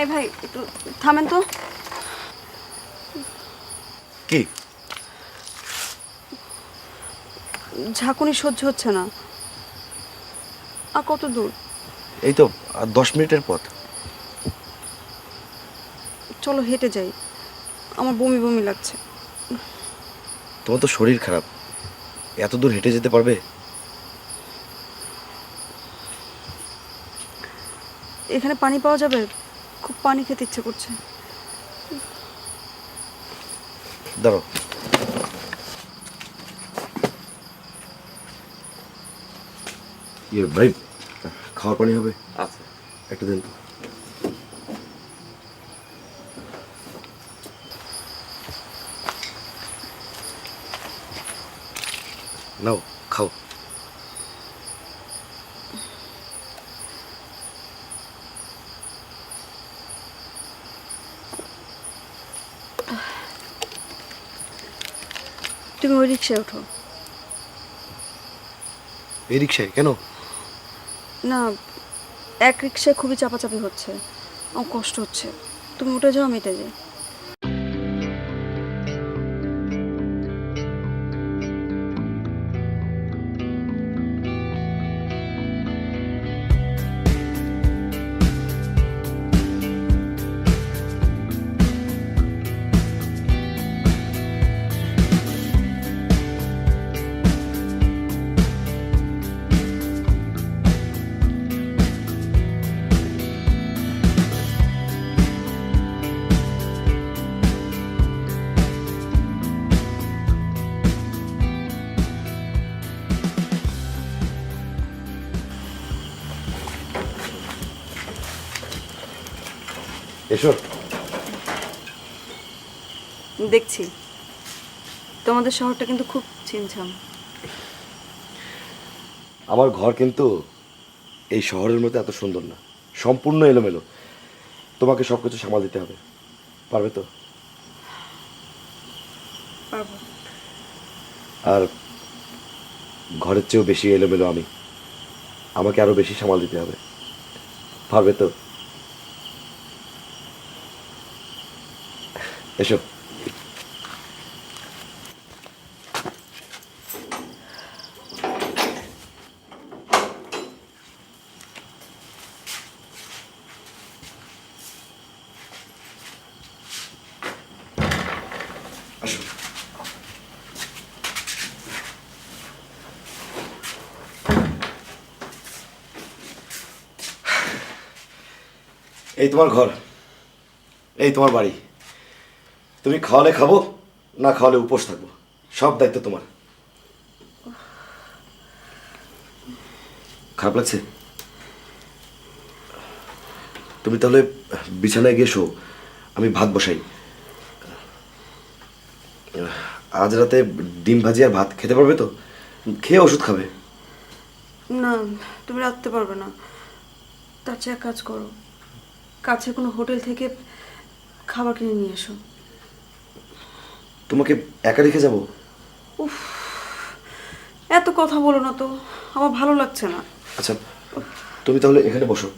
এই ভাই একটু থামেন তো। কি? ঝাঁকুনি সহ্য হচ্ছে না। আর কত দূর? এই তো আর দশ মিনিটের পথ। চলো হেঁটে যাই। আমার বমি বমি লাগছে। তোমার তো শরীর খারাপ। এত দূর হেঁটে যেতে পারবে? এখানে পানি পাওয়া যাবে? খুব পানি খেতে ইচ্ছে করছে। দাঁড়ো ইয়ে ভাই খাওয়ার পানি হবে? আচ্ছা। একটা দিন। তো নাও খাও। তুমি ওই রিক্সায় ওঠো। এই রিক্সায়? কেন? না এক রিক্সায় খুবই চাপাচাপি হচ্ছে। আমার কষ্ট হচ্ছে। তুমি উঠে যাও আমি এটা যাই। এসো। দেখছি। তোমাদের শহরটা কিন্তু খুব ছিমছাম। আমার ঘর কিন্তু এই শহরের মতো এত সুন্দর না। সম্পূর্ণ এলোমেলো। তোমাকে সব কিছু সামাল দিতে হবে। পারবে তো? পারব। আর ঘরের চেয়েও বেশি এলোমেলো আমি। আমাকে আরও বেশি সামাল দিতে হবে। পারবে তো? এসো। আসো। এই তোমার ঘর এই তোমার বাড়ি। তুমি খাওয়ালে খাব, না খাওয়ালে উপোস থাকব। সব দায়িত্ব তোমার। খারাপ লাগছে? তুমি তাহলে বিছানায় শো, আমি ভাত বসাই। আজ রাতে ডিম ভাজি আর ভাত খেতে পারবে তো? খেয়ে ওষুধ খাবে। না, তুমি রাখতে পারবে না। তার চেয়ে এক কাজ করো। কাছে কোনো হোটেল থেকে খাবার কিনে নিয়ে এসো। তোমাকে একা রেখে যাব? এত কথা বলো না তো আমার ভালো লাগছে না। আচ্ছা তুমি তাহলে এখানে বসো।